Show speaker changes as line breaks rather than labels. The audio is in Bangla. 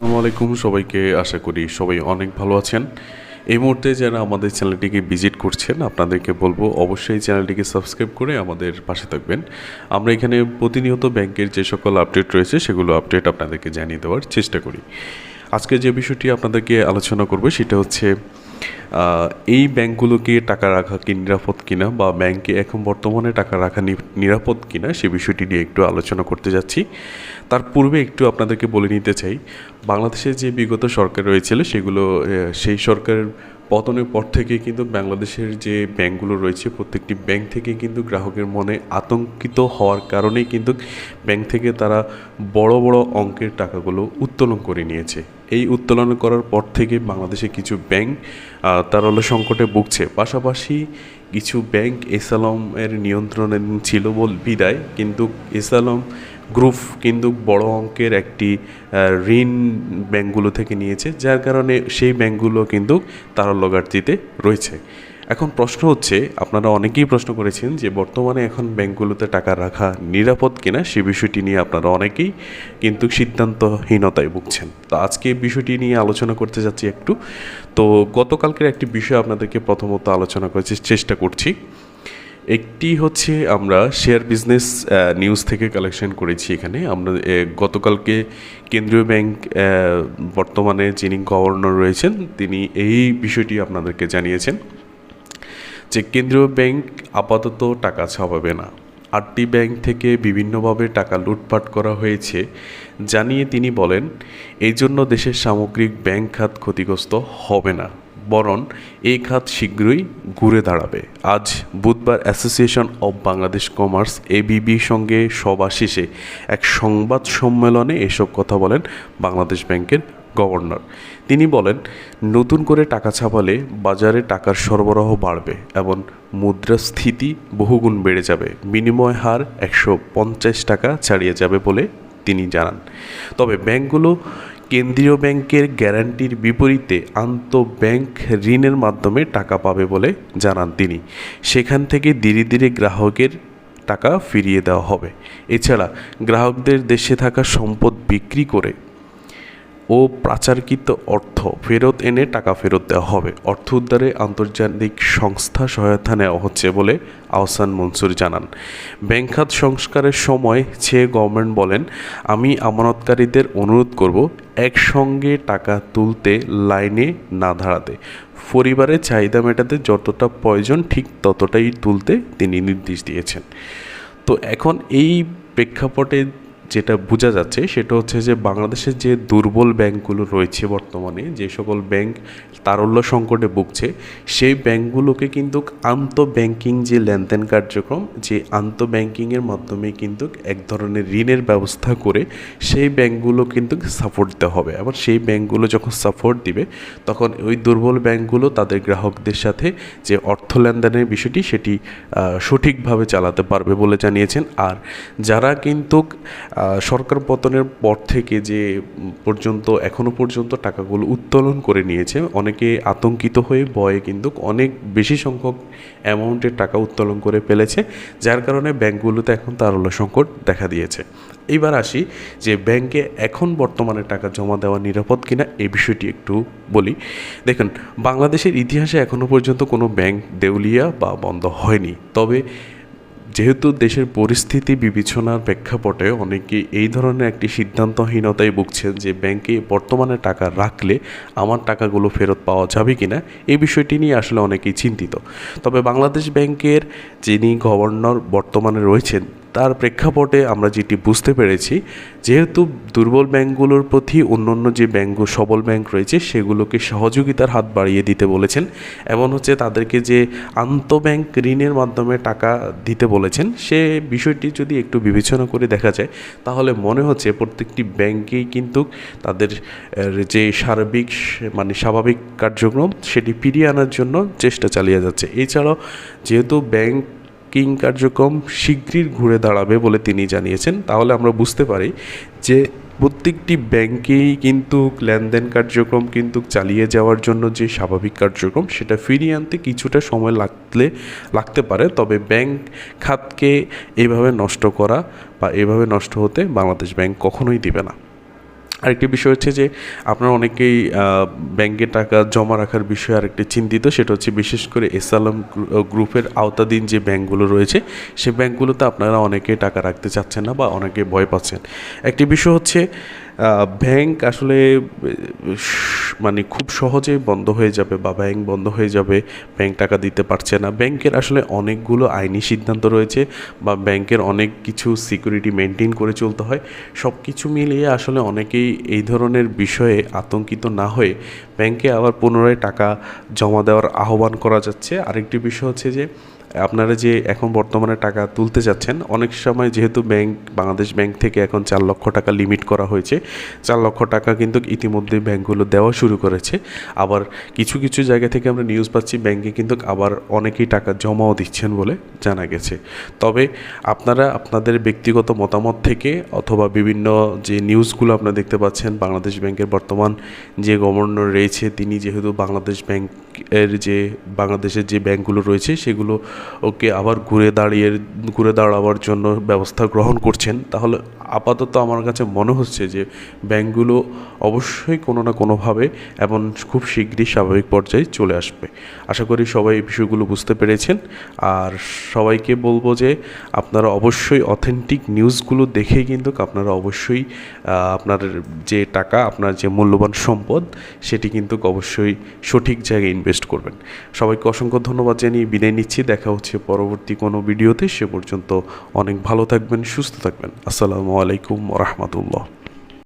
আসসালামু আলাইকুম সবাইকে আশা করি সবাই অনেক ভালো আছেন। এই মুহূর্তে যারা আমাদের চ্যানেলটিকে ভিজিট করছেন, আপনাদেরকে বলব অবশ্যই চ্যানেলটিকে সাবস্ক্রাইব করে আমাদের পাশে থাকবেন। আমরা এখানে প্রতিনিয়ত ব্যাংকের যে সকল আপডেট রয়েছে, সেগুলো আপডেট আপনাদেরকে জানিয়ে দেওয়ার চেষ্টা করি। আজকে যে বিষয়টি আপনাদেরকে আলোচনা করবে, সেটা হচ্ছে এই ব্যাংকগুলোকে টাকা রাখা কি নিরাপদ কিনা বা ব্যাংকে এখন বর্তমানে টাকা রাখা নিরাপদ কিনা সে বিষয়টি নিয়ে একটু আলোচনা করতে যাচ্ছি। তার পূর্বে একটু আপনাদেরকে বলে নিতে চাই, বাংলাদেশে যে বিগত সরকার রয়েছিল সেগুলো সেই সরকারের পতনের পর থেকে কিন্তু বাংলাদেশের যে ব্যাংকগুলো রয়েছে, প্রত্যেকটি ব্যাংক থেকে কিন্তু গ্রাহকের মনে আতঙ্কিত হওয়ার কারণেই কিন্তু ব্যাংক থেকে তারা বড় বড় অঙ্কের টাকাগুলো উত্তোলন করে নিয়েছে। এই উত্তোলন করার পর থেকে বাংলাদেশে কিছু ব্যাংক তার হলো সংকটে ভুগছে। পাশাপাশি কিছু ব্যাংক এসালমের নিয়ন্ত্রণে ছিল বল, বিদায়, কিন্তু এসালম গ্রুপ কিন্তু বড় অঙ্কের একটি ঋণ ব্যাংকগুলো থেকে নিয়েছে, যার কারণে সেই ব্যাংকগুলো কিন্তু তারল্যঘাটতিতে রয়েছে। এখন প্রশ্ন হচ্ছে, আপনারা অনেকেই প্রশ্ন করেছেন যে বর্তমানে এখন ব্যাংকগুলোতে টাকা রাখা নিরাপদ কিনা সে বিষয়টি নিয়ে আপনারা অনেকেই কিন্তু সিদ্ধান্তহীনতায় ভুগছেন। তো আজকে বিষয়টি নিয়ে আলোচনা করতে যাচ্ছি একটু। তো গতকালকের একটি বিষয় আপনাদেরকে প্রথমত আলোচনা করার চেষ্টা করছি। একটি হচ্ছে আমরা শেয়ার বিজনেস নিউজ থেকে কালেকশন করেছি এখানে। আমরা গতকালকে কেন্দ্রীয় ব্যাংক বর্তমানে যিনি গভর্নর রয়েছেন, তিনি এই বিষয়টি আপনাদেরকে জানিয়েছেন। যে কেন্দ্রীয় ব্যাংক আপাতত টাকা ছাপাবে না। আটটি ব্যাংক থেকে বিভিন্নভাবে টাকা লুটপাট করা হয়েছে জানিয়ে তিনি বলেন, এই জন্য দেশের সামগ্রিক ব্যাংক খাত ক্ষতিগ্রস্ত হবে না, বরং এই খাত শীঘ্রই ঘুরে দাঁড়াবে। আজ বুধবার অ্যাসোসিয়েশন অব বাংলাদেশ কমার্স এবিবির সঙ্গে সভা শেষে এক সংবাদ সম্মেলনে এসব কথা বলেন বাংলাদেশ ব্যাংকের গভর্নর। তিনি বলেন, নতুন করে টাকা ছাপালে বাজারে টাকার সরবরাহ বাড়বে এবং মুদ্রাস্ফীতি বহুগুণ বেড়ে যাবে। বিনিময় হার একশো পঞ্চাশ টাকা ছাড়িয়ে যাবে বলে তিনি জানান। তবে ব্যাংকগুলো কেন্দ্রীয় ব্যাংকের গ্যারান্টির বিপরীতে আন্তঃব্যাংক ঋণের মাধ্যমে টাকা পাবে বলে জানান তিনি। সেখান থেকে ধীরে ধীরে গ্রাহকের টাকা ফিরিয়ে দেওয়া হবে। এছাড়া গ্রাহকদের দেশে থাকা সম্পদ বিক্রি করে ও প্রাচারকৃত অর্থ ফেরত এনে টাকা ফেরত দেওয়া হবে। অর্থ উদ্ধারে আন্তর্জাতিক সংস্থা সহায়তা নেওয়া হচ্ছে বলে আহসান মনসুর জানান। ব্যাংক খাত সংস্কারের সময় ছে গভর্নমেন্ট বলেন, আমি আমানতকারীদের অনুরোধ করব একসঙ্গে টাকা তুলতে লাইনে না দাঁড়াতে। পরিবারের চাহিদা মেটাতে যতটা প্রয়োজন ঠিক ততটাই তুলতে তিনি নির্দেশ দিয়েছেন। তো এখন এই প্রেক্ষাপটে যেটা বোঝা যাচ্ছে সেটা হচ্ছে যে বাংলাদেশের যে দুর্বল ব্যাংকগুলো রয়েছে বর্তমানে, যে সকল ব্যাংক তারল্য সংকটে ভুগছে, সেই ব্যাংকগুলোকে কিন্তু আন্ত ব্যাংকিং যে লেনদেন কার্যক্রম, যে আন্ত ব্যাংকিংয়ের মাধ্যমে কিন্তু এক ধরনের ঋণের ব্যবস্থা করে সেই ব্যাংকগুলো কিন্তু সাপোর্ট দিতে হবে। আবার সেই ব্যাংকগুলো যখন সাপোর্ট দিবে, তখন ওই দুর্বল ব্যাংকগুলো তাদের গ্রাহকদের সাথে যে অর্থ লেনদেনের বিষয়টি সেটি সঠিকভাবে চালাতে পারবে বলে জানিয়েছেন। আর যারা কিন্তু সরকার পতনের পর থেকে যে পর্যন্ত, এখনও পর্যন্ত টাকাগুলো উত্তোলন করে নিয়েছে, অনেকে আতঙ্কিত হয়ে ভয়ে কিন্তু অনেক বেশি সংখ্যক অ্যামাউন্টের টাকা উত্তোলন করে ফেলেছে, যার কারণে ব্যাংকগুলোতে এখন তারল্য সংকট দেখা দিয়েছে। এইবার আসি যে ব্যাংকে এখন বর্তমানে টাকা জমা দেওয়া নিরাপদ কিনা, এই বিষয়টি একটু বলি। দেখুন, বাংলাদেশের ইতিহাসে এখনও পর্যন্ত কোনো ব্যাংক দেউলিয়া বা বন্ধ হয়নি। তবে যেহেতু দেশের পরিস্থিতি বিবেচনার প্রেক্ষাপটে অনেকে এই ধরনের একটি সিদ্ধান্তহীনতায় ভুগছেন যে ব্যাংকে বর্তমানে টাকা রাখলে আমার টাকাগুলো ফেরত পাওয়া যাবে কি না এই বিষয়টি নিয়ে আসলে অনেকেই চিন্তিত। তবে বাংলাদেশ ব্যাংকের যিনি গভর্নর বর্তমানে রয়েছেন তার প্রেক্ষাপটে আমরা যেটি বুঝতে পেরেছি, যেহেতু দুর্বল ব্যাংকগুলোর প্রতি অন্যান্য যে ব্যাংক, সবল ব্যাংক রয়েছে, সেগুলোকে সহযোগিতার হাত বাড়িয়ে দিতে বলেছেন। এমন হচ্ছে তাদেরকে যে আন্তঃব্যাংক ঋণের মাধ্যমে টাকা দিতে বলেছেন, সে বিষয়টি যদি একটু বিবেচনা করে দেখা যায়, তাহলে মনে হচ্ছে প্রত্যেকটি ব্যাংকেই কিন্তু তাদের যে সার্বিক মানে স্বাভাবিক কার্যক্রম, সেটি ফিরিয়ে আনার জন্য চেষ্টা চালিয়ে যাচ্ছে। এছাড়াও যেহেতু ব্যাংক কিং কার্যক্রম শীঘ্রই ঘুরে দাঁড়াবে বলে তিনি জানিয়েছেন। তাহলে আমরা বুঝতে পারি যে প্রত্যেকটি ব্যাংকেই কিন্তু লেনদেন কার্যক্রম কিন্তু চালিয়ে যাওয়ার জন্য যে স্বাভাবিক কার্যক্রম, সেটা ফিরিয়ে আনতে কিছুটা সময় লাগলে, লাগতে পারে। তবে ব্যাংক খাতকে এভাবে নষ্ট করা বা এভাবে নষ্ট হতে বাংলাদেশ ব্যাংক কখনোই দিবে না। আরেকটি বিষয় হচ্ছে যে আপনারা অনেকেই ব্যাংকে টাকা জমা রাখার বিষয়ে আরেকটি চিন্তিত, সেটা হচ্ছে বিশেষ করে এসালাম গ্রুপের আওতাধীন যে ব্যাংকগুলো রয়েছে, সে ব্যাংকগুলোতে আপনারা অনেকে টাকা রাখতে চাচ্ছেন না বা অনেকে ভয় পাচ্ছেন। একটি বিষয় হচ্ছে ব্যাংক আসলে মানে খুব সহজেই বন্ধ হয়ে যাবে বা ব্যাংক বন্ধ হয়ে যাবে ব্যাংক টাকা দিতে পারছে না। ব্যাংকের আসলে অনেকগুলো আইনি সিদ্ধান্ত রয়েছে বা ব্যাংকের অনেক কিছু সিকিউরিটি মেনটেন করে চলতে হয়। সব কিছু মিলিয়ে আসলে অনেকেই এই ধরনের বিষয়ে আতঙ্কিত না হয়ে ব্যাংকে আবার পুনরায় টাকা জমা দেওয়ার আহ্বান করা যাচ্ছে। আরেকটি বিষয় হচ্ছে যে আপনারা যে এখন বর্তমানে টাকা তুলতে যাচ্ছেন, অনেক সময় যেহেতু ব্যাংক, বাংলাদেশ ব্যাংক থেকে এখন চার লক্ষ টাকা লিমিট করা হয়েছে। চার লক্ষ টাকা কিন্তু ইতিমধ্যে ব্যাংকগুলো দেওয়া শুরু করেছে। আবার কিছু কিছু জায়গা থেকে আমরা নিউজ পাচ্ছি, ব্যাংকে কিন্তু আবার অনেকেই টাকা জমাও দিচ্ছেন বলে জানা গেছে। তবে আপনারা আপনাদের ব্যক্তিগত মতামত থেকে অথবা বিভিন্ন যে নিউজগুলো আপনারা দেখতে পাচ্ছেন, বাংলাদেশ ব্যাংকের বর্তমান যে গভর্নর রয়েছে, তিনি যেহেতু বাংলাদেশ ব্যাংক এর যে বাংলাদেশের যে ব্যাংকগুলো রয়েছে, সেগুলো ওকে আবার ঘুরে দাঁড়িয়ে, ঘুরে দাঁড়াবার জন্য ব্যবস্থা গ্রহণ করছেন। তাহলে আপাতত আমার কাছে মনে হচ্ছে যে ব্যাংকগুলো অবশ্যই কোনো না কোনোভাবে এবং খুব শীঘ্রই স্বাভাবিক পর্যায়ে চলে আসবে। আশা করি সবাই এই বিষয়গুলো বুঝতে পেরেছেন। আর সবাইকে বলব যে আপনারা অবশ্যই অথেন্টিক নিউজগুলো দেখেই কিন্তু আপনারা অবশ্যই আপনার যে টাকা, আপনার যে মূল্যবান সম্পদ, সেটি কিন্তু অবশ্যই সঠিক জায়গায় ইনভেস্ট করবেন। সবাইকে অসংখ্য ধন্যবাদ জানিয়ে বিদায় নিচ্ছি। দেখা হচ্ছে পরবর্তী কোনো ভিডিওতে। সে পর্যন্ত অনেক ভালো থাকবেন, সুস্থ থাকবেন। আসসালামু আলাইকুম রহমতুল্লাহ।